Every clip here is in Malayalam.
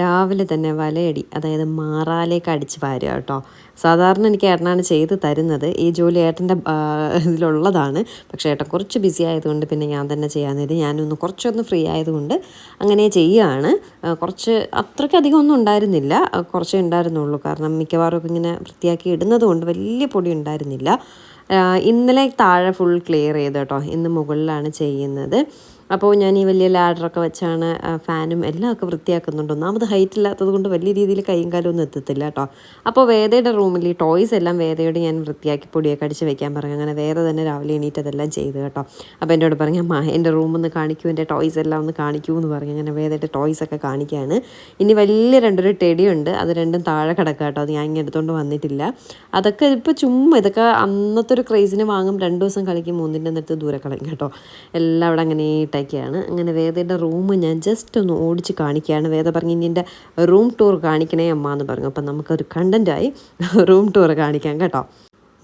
രാവിലെ തന്നെ വലയടി അതായത് മാറാലേക്ക് അടിച്ച് പാരുക കേട്ടോ. സാധാരണ എനിക്ക് ഏട്ടനാണ് ചെയ്ത് തരുന്നത്. ഈ ജോലി ഏട്ടന്റെ ഇതിലുള്ളതാണ്. പക്ഷേ ഏട്ടൻ കുറച്ച് ബിസി ആയതുകൊണ്ട് പിന്നെ ഞാൻ തന്നെ ചെയ്യാമെന്നത് ഞാനൊന്ന് കുറച്ചൊന്ന് ഫ്രീ ആയതുകൊണ്ട് അങ്ങനെ ചെയ്യുകയാണ്. കുറച്ച് അത്രയ്ക്കധികം ഒന്നും ഉണ്ടായിരുന്നില്ല. കുറച്ചേ ഉണ്ടായിരുന്നുള്ളൂ. കാരണം മിക്കവാറും ഒക്കെ ഇങ്ങനെ വൃത്തിയാക്കി ഇടുന്നത് കൊണ്ട് വലിയ പൊടി ഉണ്ടായിരുന്നില്ല. ഇന്നലെ താഴെ ഫുൾ ക്ലിയർ ചെയ്ത് കേട്ടോ. ഇന്ന് മുകളിലാണ് ചെയ്യുന്നത്. അപ്പോൾ ഞാൻ ഈ വലിയ ലാഡറൊക്കെ വെച്ചാണ് ഫാനും എല്ലാം ഒക്കെ വൃത്തിയാക്കുന്നുണ്ട്. ഒന്നാമത് ഹൈറ്റ് ഇല്ലാത്തത് കൊണ്ട് വലിയ രീതിയിൽ കൈയും കാലും ഒന്നും എത്തത്തില്ല കേട്ടോ. അപ്പോൾ വേദയുടെ റൂമിൽ ഈ ടോയ്സ് എല്ലാം വേദയോട് ഞാൻ വൃത്തിയാക്കി പൊടിയൊക്കെ അടിച്ച് വെക്കാൻ പറഞ്ഞു. അങ്ങനെ വേദ തന്നെ രാവിലെ എണീറ്റ് അതെല്ലാം ചെയ്തു കേട്ടോ. അപ്പോൾ എന്നോട് പറഞ്ഞു അമ്മ എന്റെ റൂമൊന്ന് കാണിക്കൂ എന്റെ ടോയ്സ് എല്ലാം ഒന്ന് കാണിക്കൂ എന്ന് പറഞ്ഞു. അങ്ങനെ വേദയുടെ ടോയ്സ് ഒക്കെ കാണിക്കുകയാണ് ഇനി വലിയ രണ്ടൊരു ടെടിയുണ്ട്. അത് രണ്ടും താഴെ കിടക്കുക കേട്ടോ. അത് ഞാൻ ഇങ്ങനെ എടുത്തുകൊണ്ട് വന്നിട്ടില്ല. അതൊക്കെ ഇപ്പോൾ ചുമ്മാ ഇതൊക്കെ അന്നത്തെ ഒരു ക്രൈസിന് വാങ്ങും. രണ്ട് ദിവസം കളിക്കും മൂന്നിന്റെ നിർത്ത് ദൂരെ കളയും കേട്ടോ. എല്ലാം അവിടെ അങ്ങനെ ഇട്ടൊക്കെയാണ് അങ്ങനെ വേദയുടെ റൂം ഞാൻ ജസ്റ്റ് ഒന്ന് ഓടിച്ച് കാണിക്കുകയാണ്. വേദ പറഞ്ഞു എന്റെ റൂം ടൂർ കാണിക്കണേ അമ്മ എന്ന് പറഞ്ഞു. അപ്പം നമുക്കൊരു കണ്ടന്റായി റൂം ടൂർ കാണിക്കാം കേട്ടോ.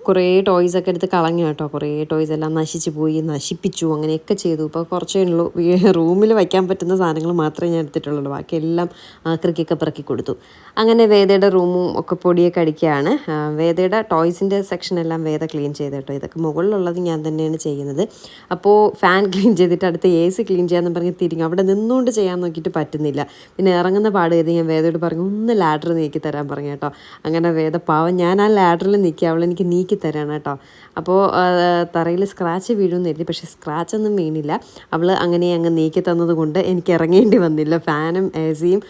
കുറേ ടോയ്സ് ഒക്കെ എടുത്ത് കളഞ്ഞു കേട്ടോ. കുറേ ടോയ്സ് എല്ലാം നശിച്ചു പോയി നശിപ്പിച്ചു അങ്ങനെയൊക്കെ ചെയ്തു. ഇപ്പോൾ കുറച്ചേ ഉള്ളൂ. റൂമിൽ വയ്ക്കാൻ പറ്റുന്ന സാധനങ്ങൾ മാത്രമേ ഞാൻ എടുത്തിട്ടുള്ളൂ. ബാക്കിയെല്ലാം ആക്രിക്കൊക്കെ പിറക്കി കൊടുത്തു. അങ്ങനെ വേദയുടെ റൂമും ഒക്കെ പൊടിയൊക്കെ അടിക്കുകയാണ്. വേദയുടെ ടോയ്സിന്റെ സെക്ഷനെല്ലാം വേദ ക്ലീൻ ചെയ്ത് കേട്ടോ. ഇതൊക്കെ മുകളിലുള്ളത് ഞാൻ തന്നെയാണ് ചെയ്യുന്നത്. അപ്പോൾ ഫാൻ ക്ലീൻ ചെയ്തിട്ട് അടുത്ത് എ സി ക്ലീൻ ചെയ്യാമെന്ന് പറഞ്ഞ് തിരിഞ്ഞു. അവിടെ നിന്നുകൊണ്ട് ചെയ്യാൻ നോക്കിയിട്ട് പറ്റുന്നില്ല. പിന്നെ ഇറങ്ങുന്ന പാട് ചെയ്ത് ഞാൻ വേദയോട് പറഞ്ഞു ഒന്ന് ലാഡർ നീക്കി തരാൻ പറഞ്ഞു കേട്ടോ. അങ്ങനെ വേദ പാവം ഞാൻ ആ ലാഡറിൽ നിൽക്കി അവൾ എനിക്ക് നീക്കി തരാണ് കേട്ടോ. അപ്പോൾ തറയിൽ സ്ക്രാച്ച് വീഴുമെന്ന് എഴുതി പക്ഷേ സ്ക്രാച്ച് ഒന്നും വീണില്ല. അവൾ അങ്ങനെ അങ്ങ് നീക്കി തന്നതുകൊണ്ട് എനിക്ക് ഇറങ്ങേണ്ടി വന്നില്ല. ഫാനും എ സിയും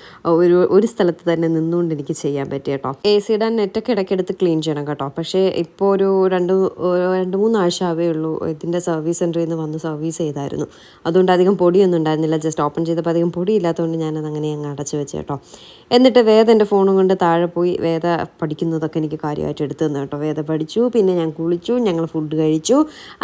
ഒരു ഒരു സ്ഥലത്ത് തന്നെ നിന്നുകൊണ്ട് എനിക്ക് ചെയ്യാൻ പറ്റിയ കേട്ടോ. എ സിയുടെ നെറ്റൊക്കെ ഇടയ്ക്കെടുത്ത് ക്ലീൻ ചെയ്യണം കേട്ടോ. പക്ഷേ ഇപ്പോൾ ഒരു രണ്ട് രണ്ട് മൂന്നാഴ്ച ആവേ ഉള്ളൂ ഇതിന്റെ സർവീസ് സെന്ററിൽ നിന്ന് വന്ന് സർവീസ് ചെയ്തായിരുന്നു. അതുകൊണ്ട് അധികം പൊടിയൊന്നും ഉണ്ടായിരുന്നില്ല. ജസ്റ്റ് ഓപ്പൺ ചെയ്തപ്പോൾ അധികം പൊടി ഇല്ലാത്തതുകൊണ്ട് ഞാനത് അങ്ങനെ അങ്ങ് അടച്ചു വെച്ച് കേട്ടോ. എന്നിട്ട് വേദ എന്റെ ഫോണും കൊണ്ട് താഴെ പോയി വേദ പഠിക്കുന്നതൊക്കെ എനിക്ക് കാര്യമായിട്ട് എടുത്തു തന്നു കേട്ടോ. വേദ പഠിച്ചു. പിന്നെ ഞാൻ കുളിച്ചു ഞങ്ങൾ ഫുഡ് കഴിച്ചു.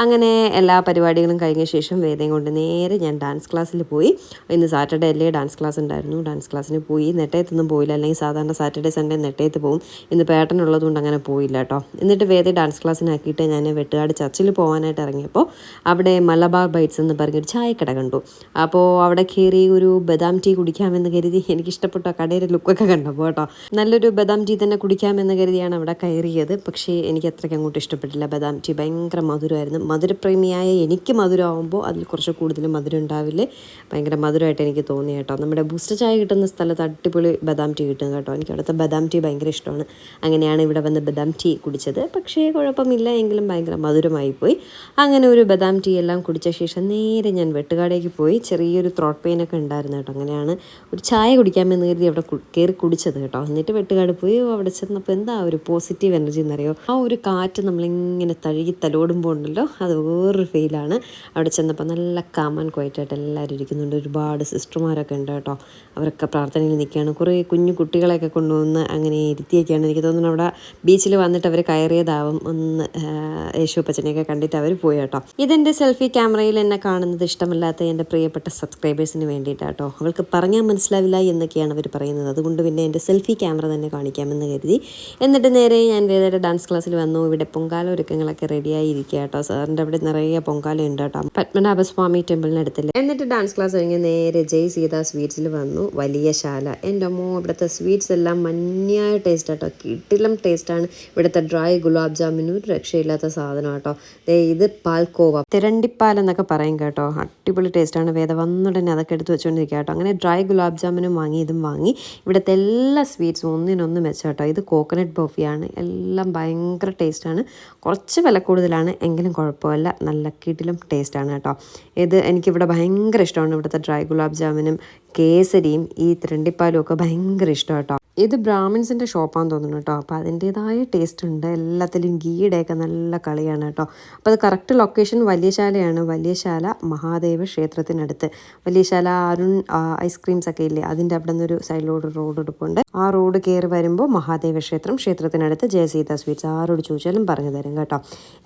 അങ്ങനെ എല്ലാ പരിപാടികളും കഴിഞ്ഞ ശേഷം വേദയും കൊണ്ട് നേരെ ഞാൻ ഡാൻസ് ക്ലാസ്സിൽ പോയി. ഇന്ന് സാറ്റർഡേ അല്ലേ ഡാൻസ് ക്ലാസ് ഉണ്ടായിരുന്നു. ഡാൻസ് ക്ലാസ്സിന് പോയി. നെട്ടയത്തൊന്നും പോയില്ല. അല്ലെങ്കിൽ സാധാരണ സാറ്റർഡേ സൺഡേ നെട്ടയത്ത് പോകും. ഇന്ന് പേട്ടനുള്ളതുകൊണ്ട് അങ്ങനെ പോയില്ല കേട്ടോ എന്നിട്ട് വേദ ഡാൻസ് ക്ലാസ്സിനാക്കിയിട്ട് ഞാൻ വെട്ടുകാട് ചർച്ചിൽ പോകാനായിട്ട് ഇറങ്ങിയപ്പോൾ അവിടെ മലബാർ ബൈറ്റ്സ് എന്ന് പറഞ്ഞൊരു ചായക്കട കണ്ടു. അപ്പോൾ അവിടെ കയറി ഒരു ബദാം ടീ കുടിക്കാമെന്ന് കരുതി എനിക്കിഷ്ടപ്പെട്ട കടയുടെ ലുക്കൊക്കെ കണ്ടപ്പോൾ കേട്ടോ നല്ലൊരു ബദാം ടീ തന്നെ കുടിക്കാമെന്ന് കരുതിയാണ് അവിടെ കയറിയത്. പക്ഷേ എനിക്ക് അത്രയ്ക്ക് അങ്ങോട്ട് ഇഷ്ടപ്പെട്ടില്ല. ബദാം ടീ ഭയങ്കര മധുരമായിരുന്നു. മധുരപ്രേമിയായ എനിക്ക് മധുരമാകുമ്പോൾ അതിൽ കുറച്ച് കൂടുതൽ മധുരം ഉണ്ടാവില്ലേ? ഭയങ്കര മധുരമായിട്ട് എനിക്ക് തോന്നി കേട്ടോ. നമ്മുടെ ബൂസ്റ്റർ ചായ കിട്ടുന്ന സ്ഥലത്ത് അടിപൊളി ബദാം ടീ കിട്ടും കേട്ടോ. എനിക്ക് അവിടുത്തെ ബദാം ടീ ഭയങ്കര ഇഷ്ടമാണ്. അങ്ങനെയാണ് ഇവിടെ വന്ന് ബദാം ടീ കുടിച്ചത്. പക്ഷേ കുഴപ്പമില്ല. എങ്കിലും ഭയങ്കര മധുരമായി പോയി. അങ്ങനെ ഒരു ബദാം ടീ എല്ലാം കുടിച്ച ശേഷം നേരെ ഞാൻ വെട്ടുകാടേക്ക് പോയി. ചെറിയൊരു ത്രോട്ട് പെയിനൊക്കെ ഉണ്ടായിരുന്നു കേട്ടോ. അങ്ങനെയാണ് ഒരു ചായ കുടിക്കാമെന്ന് കരുതി അവിടെ കു- കയറി കുടിച്ചത് കേട്ടോ. എന്നിട്ട് വെട്ടുകാട് പോയി. അവിടെ ചെന്നപ്പോൾ എന്താ ഒരു പോസിറ്റീവ് എനർജി എന്നറിയോ? ആ ഒരു കാറ്റ് നമ്മളിങ്ങനെ തഴുകി തലോടുമ്പോൾ ഉണ്ടല്ലോ അത് വേറൊരു ഫീലാണ് അവിടെ ചെന്നപ്പോൾ നല്ല കാമൻ ക്വയറ്റായിട്ട് എല്ലാവരും ഇരിക്കുന്നുണ്ട്. ഒരുപാട് സിസ്റ്റർമാരൊക്കെ ഉണ്ട് കേട്ടോ. അവരൊക്കെ പ്രാർത്ഥനയിൽ നിൽക്കുകയാണ്. കുറേ കുഞ്ഞു കുട്ടികളെയൊക്കെ കൊണ്ടുവന്ന് അങ്ങനെ ഇരുത്തിയൊക്കെയാണ് എനിക്ക് തോന്നുന്നു അവിടെ ബീച്ചിൽ വന്നിട്ട് അവർ കയറിയതാവും. ഒന്ന് യേശു യേശുപ്പച്ചനെയൊക്കെ കണ്ടിട്ട് അവർ പോയി കേട്ടോ. ഇതെന്റെ സെൽഫി ക്യാമറയിൽ എന്നെ കാണുന്നത് ഇഷ്ടമല്ലാത്ത എന്റെ പ്രിയപ്പെട്ട സബ്സ്ക്രൈബേഴ്സിന് വേണ്ടിയിട്ടാട്ടോ അവൾക്ക് പറഞ്ഞാൽ മനസ്സിലാവില്ല എന്നൊക്കെയാണ് അവർ പറയുന്നത്. അതുകൊണ്ട് പിന്നെ എന്റെ സെൽഫി ക്യാമറ തന്നെ കാണിക്കാമെന്ന് കരുതി. എന്നിട്ട് നേരെ ഞാൻ വേദയുടെ ഡാൻസ് ക്ലാസ്സിൽ വന്നു. ഇവിടെ പൊങ്കാല ഒരുക്കങ്ങളൊക്കെ റെഡിയായി ഇരിക്കുക കേട്ടോ. സാറിന്റെ അവിടെ നിറയെ പൊങ്കാല ഉണ്ട് കേട്ടോ. പത്മനാഭസ്വാമി ടെമ്പിളിനടുത്തില്ല എന്നിട്ട് ഡാൻസ് ക്ലാസ് കഴിഞ്ഞ് നേരെ ജയ് സീത സ്വീറ്റ്സിൽ വന്നു. വലിയ ശാല. എന്റെ അമ്മോ ഇവിടുത്തെ സ്വീറ്റ്സ് എല്ലാം മഞ്ഞായ ടേസ്റ്റ് ആട്ടോ. കിട്ടിലും ടേസ്റ്റാണ് ഇവിടുത്തെ ഡ്രൈ ഗുലാബ് ജാമിനും ഒരു രക്ഷയില്ലാത്ത സാധനം കേട്ടോ ഇത് പാൽക്കോവ. തിരണ്ടിപ്പാൽ എന്നൊക്കെ പറയും കേട്ടോ. അടിപൊളി ടേസ്റ്റാണ് വേദ വന്നുടനെ അതൊക്കെ എടുത്ത് വെച്ചുകൊണ്ടിരിക്കുക കേട്ടോ. അങ്ങനെ ഡ്രൈ ഗുലാബ് ജാമിനും വാങ്ങി ഇതും വാങ്ങി. ഇവിടുത്തെ എല്ലാ സ്വീറ്റ്സും ഒന്നിനൊന്ന് മെച്ചം കേട്ടോ ഇത് കോക്കനട്ട് ബോഫിയാണ് എല്ലാം ഭയങ്കര ടേസ്റ്റാണ്. കുറച്ച് വില കൂടുതലാണ് എങ്കിലും കുഴപ്പമില്ല. നല്ല കിടിലും ടേസ്റ്റാണ് കേട്ടോ. ഇത് എനിക്കിവിടെ ഭയങ്കര ഇഷ്ടമാണ്. ഇവിടുത്തെ ഡ്രൈ ഗുലാബ് ജാമുനും കേസരിയും ഈ തിരണ്ടിപ്പാലും ഒക്കെ ഭയങ്കര ഇഷ്ടം കേട്ടോ. ഇത് ബ്രാഹ്മിൻസിന്റെ ഷോപ്പാന്ന് തോന്നുന്നു കേട്ടോ അപ്പോൾ അതിന്റേതായ ടേസ്റ്റ് ഉണ്ട്. എല്ലാത്തിലും ഗീയുടെയൊക്കെ നല്ല കളിയാണ് കേട്ടോ അപ്പോൾ അത് കറക്റ്റ് ലൊക്കേഷൻ വലിയശാലയാണ്. വലിയശാല മഹാദേവ ക്ഷേത്രത്തിനടുത്ത്. വലിയശാല അരുൺ ഐസ്ക്രീംസ് ഒക്കെ ഇല്ലേ? അതിന്റെ അവിടെ നിന്നൊരു സൈഡിലോട്ട് റോഡ് എടുപ്പുണ്ട്. ആ റോഡ് കയറി വരുമ്പോൾ മഹാദേവ ക്ഷേത്രം ക്ഷേത്രത്തിനടുത്ത് ജയസീത സ്വീറ്റ്സ് ആരോട് ചോദിച്ചാലും പറഞ്ഞു തരും കേട്ടോ.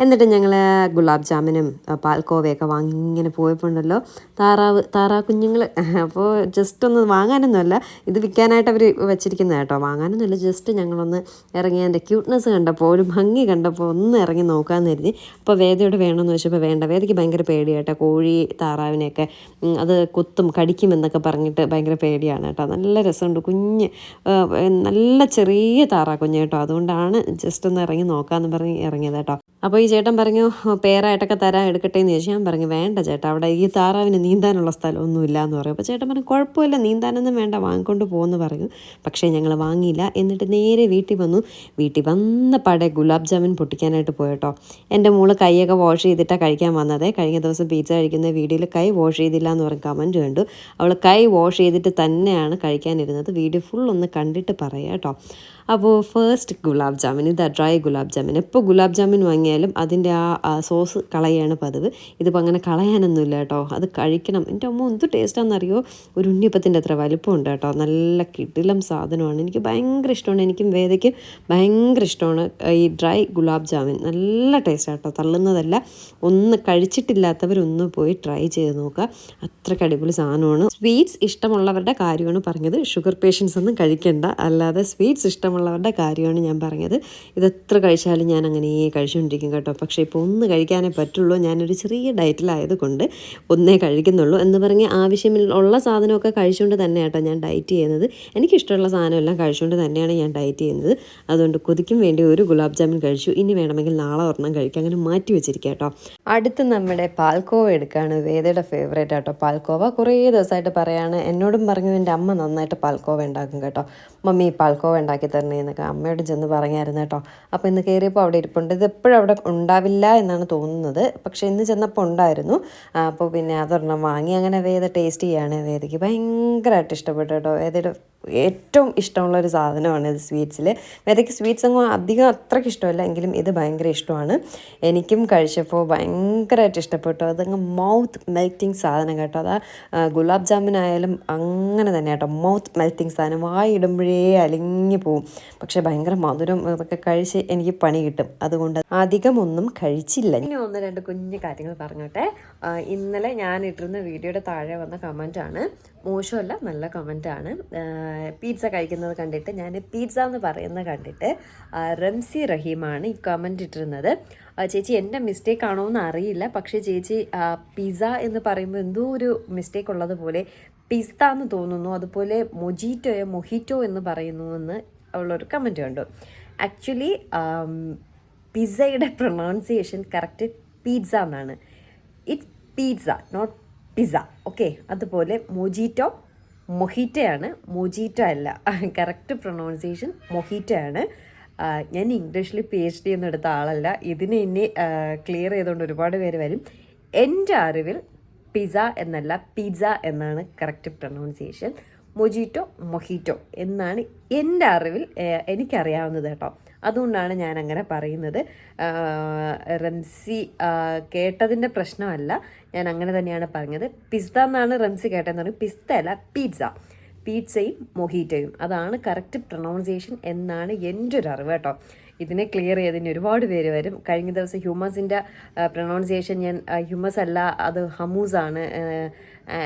എന്നിട്ട് ഞങ്ങൾ ഗുലാബ് ജാമിനും പാൽക്കോവയൊക്കെ വാങ്ങി ഇങ്ങനെ പോയപ്പോണ്ടല്ലോ. താറാവ് താറാ കുഞ്ഞുങ്ങൾ അപ്പോൾ ജസ്റ്റ് ഒന്ന് വാങ്ങാനൊന്നുമല്ല. ഇത് വിൽക്കാനായിട്ട് അവർ വെച്ചിരിക്കുന്നത് കേട്ടോ. വാങ്ങാനൊന്നുമില്ല. ജസ്റ്റ് ഞങ്ങളൊന്ന് ഇറങ്ങി അതിന്റെ ക്യൂട്ട്നെസ് കണ്ടപ്പോൾ ഒരു ഭംഗി കണ്ടപ്പോൾ ഒന്ന് ഇറങ്ങി നോക്കാമെന്ന് കരുതി. അപ്പോൾ വേദയോട് വേണമെന്ന് വെച്ചപ്പോൾ വേണ്ട. വേദയ്ക്ക് ഭയങ്കര പേടിയാട്ടോ കോഴി താറാവിനെയൊക്കെ അത് കുത്തും കടിക്കുമെന്നൊക്കെ പറഞ്ഞിട്ട് ഭയങ്കര പേടിയാണ് കേട്ടോ. നല്ല രസമുണ്ട്. കുഞ്ഞ് നല്ല ചെറിയ താറാ കുഞ്ഞ് കേട്ടോ. അതുകൊണ്ടാണ് ജസ്റ്റ് ഒന്ന് ഇറങ്ങി നോക്കാമെന്ന് പറഞ്ഞ് ഇറങ്ങിയത് കേട്ടോ. അപ്പോൾ ഈ ചേട്ടൻ പറഞ്ഞു പേരായിട്ടൊക്കെ തരാൻ എടുക്കട്ടെ എന്ന് ചോദിച്ചു. ഞാൻ പറഞ്ഞു വേണ്ട ചേട്ടാ. അവിടെ ഈ താറാവിന് നീന്താനുള്ള സ്ഥലമൊന്നുമില്ല എന്ന് പറയും അപ്പോൾ ചേട്ടൻ പറഞ്ഞു കുഴപ്പമില്ല. നീന്താനൊന്നും വേണ്ട. വാങ്ങിക്കൊണ്ട് പോകുമെന്ന് പറഞ്ഞു. പക്ഷേ ഞങ്ങൾ വാങ്ങിയില്ല. എന്നിട്ട് നേരെ വീട്ടിൽ വന്നു. വീട്ടിൽ വന്ന പടെ ഗുലാബ് ജാമുൻ പൊട്ടിക്കാനായിട്ട് പോയട്ടോ എന്റെ മോൾ കൈയൊക്കെ വാഷ് ചെയ്തിട്ടാണ് കഴിക്കാൻ വന്നത്. കഴിഞ്ഞ ദിവസം പിസ്സ കഴിക്കുന്ന വീഡിയോയിൽ കൈ വാഷ് ചെയ്തില്ല എന്ന് പറഞ്ഞ് കമന്റ് കണ്ടു. അവൾ കൈ വാഷ് ചെയ്തിട്ട് തന്നെയാണ് കഴിക്കാനിരുന്നത്. വീഡിയോ ഫുൾ ഒന്ന് കണ്ടിട്ട് പറയാം കേട്ടോ. അപ്പോൾ ഫസ്റ്റ് ഗുലാബ് ജാമുൻ ഇതാ ഡ്രൈ ഗുലാബ് ജാമുൻ. എപ്പോൾ ഗുലാബ് ജാമിൻ വാങ്ങിയാലും അതിന്റെ ആ സോസ് കളയാണ് പതിവ്. ഇതിപ്പോൾ അങ്ങനെ കളയാനൊന്നുമില്ല കേട്ടോ. അത് കഴിക്കണം. എന്റെ അമ്മ എന്ത് ടേസ്റ്റാണെന്നറിയോ ഒരു ഉണ്ണിയപ്പത്തിന്റെ അത്ര വലിപ്പമുണ്ട് കേട്ടോ. നല്ല കിടിലം സാധനമാണ്. എനിക്ക് ഭയങ്കര ഇഷ്ടമാണ്. എനിക്കും വേദയ്ക്കും ഭയങ്കര ഇഷ്ടമാണ്. ഈ ഡ്രൈ ഗുലാബ് ജാമിൻ. നല്ല ടേസ്റ്റാണ് കേട്ടോ. തള്ളുന്നതല്ല. ഒന്ന് കഴിച്ചിട്ടില്ലാത്തവരൊന്ന് പോയി ട്രൈ ചെയ്ത് നോക്കുക. അത്രയ്ക്ക് അടിപൊളി സാധനമാണ്. സ്വീറ്റ്സ് ഇഷ്ടമുള്ളവരുടെ കാര്യമാണ് പറഞ്ഞത്. ഷുഗർ പേഷ്യൻസ് ഒന്നും കഴിക്കേണ്ട. അല്ലാതെ സ്വീറ്റ്സ് ഇഷ്ടമുള്ളവരുടെ കാര്യമാണ് ഞാൻ പറഞ്ഞത്. ഇതെത്ര കഴിച്ചാലും ഞാൻ അങ്ങനെ കഴിച്ചുകൊണ്ടിരിക്കും കേട്ടോ. പക്ഷേ ഇപ്പോൾ ഒന്ന് കഴിക്കാനേ പറ്റുള്ളൂ. ഞാനൊരു ചെറിയ ഡയറ്റിലായത് കൊണ്ട് ഒന്നേ കഴിക്കുന്നുള്ളൂ എന്ന് പറഞ്ഞ് ആവശ്യമുള്ള സാധനമൊക്കെ കഴിച്ചുകൊണ്ട് തന്നെ കേട്ടോ ഞാൻ ഡയറ്റ് ചെയ്യുന്നത്. എനിക്കിഷ്ടമുള്ള സാധനമെല്ലാം കഴിച്ചുകൊണ്ട് തന്നെയാണ് ഞാൻ ഡയറ്റ് ചെയ്യുന്നത്. അതുകൊണ്ട് കൊതിക്കും വേണ്ടി ഒരു ഗുലാബ് ജാമുൻ കഴിച്ചു. ഇനി വേണമെങ്കിൽ നാളെ ഒരെണ്ണം കഴിക്കാം. അങ്ങനെ മാറ്റി വെച്ചിരിക്കാം കേട്ടോ. അടുത്ത് നമ്മുടെ പാൽക്കോവ എടുക്കുകയാണ് വേദയുടെ ഫേവറേറ്റ് ആട്ടോ പാൽക്കോവ കുറേ ദിവസമായിട്ട് പറയാണ് എന്നോടും പറഞ്ഞു എന്റെ അമ്മ നന്നായിട്ട് പാൽക്കോവ ഉണ്ടാക്കും കേട്ടോ. മമ്മി പാൽക്കോവ ഉണ്ടാക്കി തരണേ എന്നൊക്കെ അമ്മയോട് ചെന്ന് പറഞ്ഞായിരുന്നു കേട്ടോ. അപ്പോൾ ഇന്ന് കയറിയപ്പോൾ അവിടെ ഇരിപ്പുണ്ട്. ഇത് എപ്പോഴും അവിടെ ഉണ്ടാവില്ല എന്നാണ് തോന്നുന്നത്. പക്ഷേ ഇന്ന് ചെന്നപ്പോൾ ഉണ്ടായിരുന്നു. അപ്പോൾ പിന്നെ അതൊരെണ്ണം വാങ്ങി അങ്ങനെ വേദ ടേസ്റ്റ് ചെയ്യാണ്. വേദയ്ക്ക് ഭയങ്കരമായിട്ട് ഇഷ്ടപ്പെട്ടു കേട്ടോ. വേദയുടെ ഏറ്റവും ഇഷ്ടമുള്ള ഒരു സാധനമാണ് ഇത് സ്വീറ്റ്സിൽ. മേതയ്ക്ക് സ്വീറ്റ്സ് അങ്ങ് അധികം അത്രയ്ക്ക് ഇഷ്ടമല്ല എങ്കിലും ഇത് ഭയങ്കര ഇഷ്ടമാണ്. എനിക്കും കഴിച്ചപ്പോൾ ഭയങ്കരമായിട്ട് ഇഷ്ടപ്പെട്ടു. അതങ്ങ് മൗത്ത് മെൽറ്റിംഗ് സാധനം കേട്ടോ. അതാ ഗുലാബ് ജാമുൻ ആയാലും അങ്ങനെ തന്നെ കേട്ടോ. മൗത്ത് മെൽറ്റിംഗ് സാധനം. വായിടുമ്പോഴേ അലിഞ്ഞു പോവും. പക്ഷേ ഭയങ്കര മധുരം അതൊക്കെ കഴിച്ച് എനിക്ക് പണി കിട്ടും. അതുകൊണ്ട് അധികം ഒന്നും കഴിച്ചില്ല. ഇനി ഒന്ന് രണ്ട് കുഞ്ഞു കാര്യങ്ങൾ പറഞ്ഞോട്ടെ. ഇന്നലെ ഞാൻ ഇട്ടിരുന്ന വീഡിയോയുടെ താഴെ വന്ന കമന്റാണ് മോശമല്ല നല്ല കമന്റാണ് പിസ്സ കഴിക്കുന്നത് കണ്ടിട്ട് ഞാൻ പിസ്സ എന്ന് പറയുന്നത് കണ്ടിട്ട് റംസി റഹീമാണ് ഈ കമന്റ് ഇട്ടിരുന്നത്. ചേച്ചി എന്റെ മിസ്റ്റേക്ക് ആണോ എന്ന് അറിയില്ല. പക്ഷേ ചേച്ചി പിസ്സ എന്ന് പറയുമ്പോൾ എന്തോ ഒരു മിസ്റ്റേക്ക് ഉള്ളതുപോലെ പിസ്ത എന്ന് തോന്നുന്നു. അതുപോലെ മൊജീറ്റോയോ മൊഹിറ്റോ എന്ന് പറയുന്നു എന്ന് ഉള്ളൊരു കമന്റ് ഉണ്ട് ആക്ച്വലി പിസ്സയുടെ പ്രൊണൗൺസിയേഷൻ കറക്റ്റ് പിസ്സ എന്നാണ്. It's pizza not pizza okay അതുപോലെ മൊജീറ്റോ മൊഹീറ്റയാണ് മൊജീറ്റ അല്ല കറക്റ്റ് പ്രൊണൗൺസിയേഷൻ മൊഹീറ്റയാണ്. ഞാൻ ഇംഗ്ലീഷിൽ പി എച്ച് ഡി ഒന്നും എടുത്ത ആളല്ല. ഇതിനെ ഇനി ക്ലിയർ ചെയ്തുകൊണ്ട് ഒരുപാട് പേര് വരും. എന്റെ അറിവിൽ പിസ എന്നല്ല പിസ എന്നാണ് കറക്റ്റ് പ്രൊണൗൺസിയേഷൻ മൊജീറ്റോ മൊഹീറ്റോ എന്നാണ് എന്റെ അറിവിൽ എനിക്കറിയാവുന്നത് കേട്ടോ. അതുകൊണ്ടാണ് ഞാൻ അങ്ങനെ പറയുന്നത് റംസി കേട്ടതിന്റെ പ്രശ്നമല്ല. ഞാൻ അങ്ങനെ തന്നെയാണ് പറഞ്ഞത്. പിസ്ത എന്നാണ് റംസി കേട്ടതെന്ന് പറയും പിസ്ത അല്ല പിസ്സ. പീറ്റ്സയും മൊഹീറ്റയും. അതാണ് കറക്റ്റ് പ്രൊണൗൺസിയേഷൻ എന്നാണ് എന്റെ ഒരു അറിവ് കേട്ടോ. ഇതിനെ ക്ലിയർ ചെയ്തതിന് ഒരുപാട് പേര് വരും. കഴിഞ്ഞ ദിവസം ഹ്യൂമസിന്റെ പ്രൊണൗൺസിയേഷൻ ഞാൻ ഹ്യൂമസ് അല്ല അത് ഹമൂസാണ്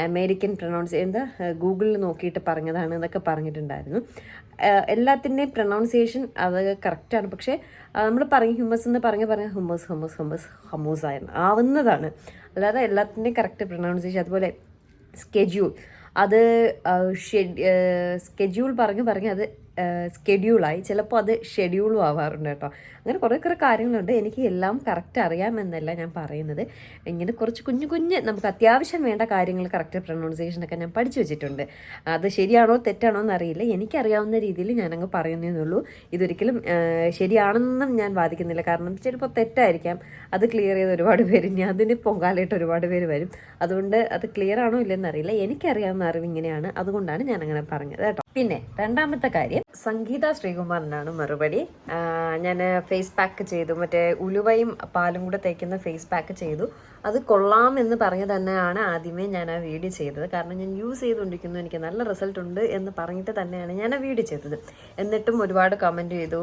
അമേരിക്കൻ പ്രൊണൗൺസ് എന്താ ഗൂഗിളിൽ നോക്കിയിട്ട് പറഞ്ഞതാണ് എന്നൊക്കെ പറഞ്ഞിട്ടുണ്ടായിരുന്നു. എല്ലാത്തിന്റെയും പ്രൊണൗൺസിയേഷൻ അത് കറക്റ്റാണ് പക്ഷേ നമ്മൾ പറയും ഹ്യൂമസ് എന്ന് പറഞ്ഞ് പറഞ്ഞ ഹുമസ് ഹുമസ് ഹുമസ് ഹമൂസ് ആയിരുന്നു ആവുന്നതാണ്. അല്ലാതെ എല്ലാത്തിന്റെയും കറക്റ്റ് പ്രൊണൗൺസിയേഷൻ അതുപോലെ സ്കെഡ്യൂൾ അത് സ്കെഡ്യൂൾ പറഞ്ഞ് പറഞ്ഞ് അത് സ്കെഡ്യൂളായി ചിലപ്പോൾ അത് ഷെഡ്യൂളും ആവാറുണ്ട് കേട്ടോ. അങ്ങനെ കുറേ കുറേ കാര്യങ്ങളുണ്ട്. എനിക്ക് എല്ലാം കറക്റ്റ് അറിയാമെന്നല്ല ഞാൻ പറയുന്നത്. ഇങ്ങനെ കുറച്ച് കുഞ്ഞു കുഞ്ഞ് നമുക്ക് അത്യാവശ്യം വേണ്ട കാര്യങ്ങൾ കറക്റ്റ് പ്രൊണൗൺസിയേഷനൊക്കെ ഞാൻ പഠിച്ചു വെച്ചിട്ടുണ്ട്. അത് ശരിയാണോ തെറ്റാണോ എന്നറിയില്ല. എനിക്കറിയാവുന്ന രീതിയിൽ ഞാനങ്ങ് പറയുന്നതെന്നുള്ളൂ ഇതൊരിക്കലും ശരിയാണെന്നും ഞാൻ വാദിക്കുന്നില്ല. കാരണം ചിലപ്പോൾ തെറ്റായിരിക്കാം. അത് ക്ലിയർ ചെയ്ത് ഒരുപാട് പേര് ഞാൻ അതിന് പൊങ്കാലയിട്ട് ഒരുപാട് പേര് വരും. അതുകൊണ്ട് അത് ക്ലിയർ ആണോ ഇല്ലെന്നറിയില്ല എനിക്കറിയാവുന്ന അറിവ് ഇങ്ങനെയാണ്. അതുകൊണ്ടാണ് ഞാൻ അങ്ങനെ പറഞ്ഞത് കേട്ടോ. പിന്നെ രണ്ടാമത്തെ കാര്യം സംഗീത ശ്രീകുമാറിനാണ് മറുപടി. ഞാൻ ഫേസ് പാക്ക് ചെയ്തു. മറ്റേ ഉലുവയും പാലും കൂടെ തേക്കുന്ന ഫേസ് പാക്ക് ചെയ്തു. അത് കൊള്ളാം എന്ന് പറഞ്ഞ് തന്നെയാണ് ആദ്യമേ ഞാൻ ആ വീഡിയോ ചെയ്തത്. കാരണം ഞാൻ യൂസ് ചെയ്തുകൊണ്ടിരിക്കുന്നു എനിക്ക് നല്ല റിസൾട്ട് ഉണ്ട് എന്ന് പറഞ്ഞിട്ട് തന്നെയാണ് ഞാൻ ആ വീഡിയോ ചെയ്തത്. എന്നിട്ടും ഒരുപാട് കമന്റ് ചെയ്തു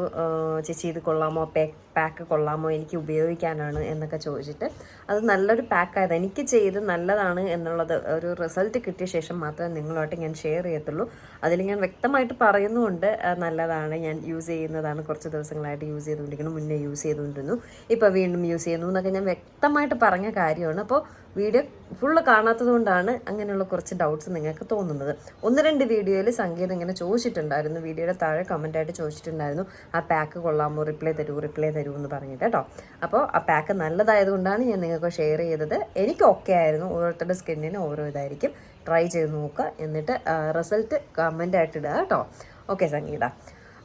ചേച്ചി ഇത് കൊള്ളാമോ? പാക്ക് പാക്ക് കൊള്ളാമോ? എനിക്ക് ഉപയോഗിക്കാനാണ് എന്നൊക്കെ ചോദിച്ചിട്ട് അത് നല്ലൊരു പാക്കായത് എനിക്ക് ചെയ്ത് നല്ലതാണ് എന്നുള്ളത് ഒരു റിസൾട്ട് കിട്ടിയ ശേഷം മാത്രമേ നിങ്ങളുമായിട്ട് ഞാൻ ഷെയർ ചെയ്യത്തുള്ളൂ. അതിൽ ഞാൻ വ്യക്തമായിട്ട് പറയുന്നുമുണ്ട് നല്ലതാണ്. ഞാൻ യൂസ് ചെയ്യുന്നതാണ്. കുറച്ച് ദിവസങ്ങളായിട്ട് യൂസ് ചെയ്തുകൊണ്ടിരിക്കുന്നു. മുന്നേ യൂസ് ചെയ്തുകൊണ്ടിരുന്നു. ഇപ്പോൾ വീണ്ടും യൂസ് ചെയ്യുന്നു എന്നൊക്കെ ഞാൻ വ്യക്തമായിട്ട് പറഞ്ഞ കാര്യമാണ്. അപ്പോൾ വീഡിയോ ഫുള്ള് കാണാത്തത് കൊണ്ടാണ് അങ്ങനെയുള്ള കുറച്ച് ഡൗട്ട്സ് നിങ്ങൾക്ക് തോന്നുന്നത്. ഒന്ന് രണ്ട് വീഡിയോയിൽ സംഗീതം ഇങ്ങനെ ചോദിച്ചിട്ടുണ്ടായിരുന്നു. വീഡിയോയുടെ താഴെ കമന്റായിട്ട് ചോദിച്ചിട്ടുണ്ടായിരുന്നു. ആ പാക്ക് കൊള്ളാമോ? റിപ്ലൈ തരൂ റിപ്ലൈ തരൂ എന്ന് പറഞ്ഞിട്ട് കേട്ടോ അപ്പോൾ ആ പാക്ക് നല്ലതായതുകൊണ്ടാണ് ഞാൻ നിങ്ങൾക്ക് ഷെയർ ചെയ്തത്. എനിക്ക് ഓക്കെ ആയിരുന്നു. ഓരോരുത്തരുടെ സ്കിന്നിന് ഓരോ ഇതായിരിക്കും. ട്രൈ ചെയ്ത് നോക്കുക. എന്നിട്ട് റിസൾട്ട് കമന്റായിട്ട് ഇടുക കേട്ടോ ഓക്കെ സംഗീത.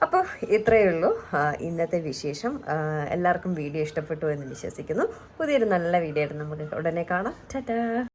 അപ്പോൾ ഇത്രയേ ഉള്ളൂ. ഇന്നത്തെ വിശേഷം. എല്ലാവർക്കും വീഡിയോ ഇഷ്ടപ്പെട്ടു എന്ന് വിശ്വസിക്കുന്നു. പുതിയൊരു നല്ല വീഡിയോ ആയിട്ട് നമുക്ക് ഉടനെ കാണാം. ടാറ്റാ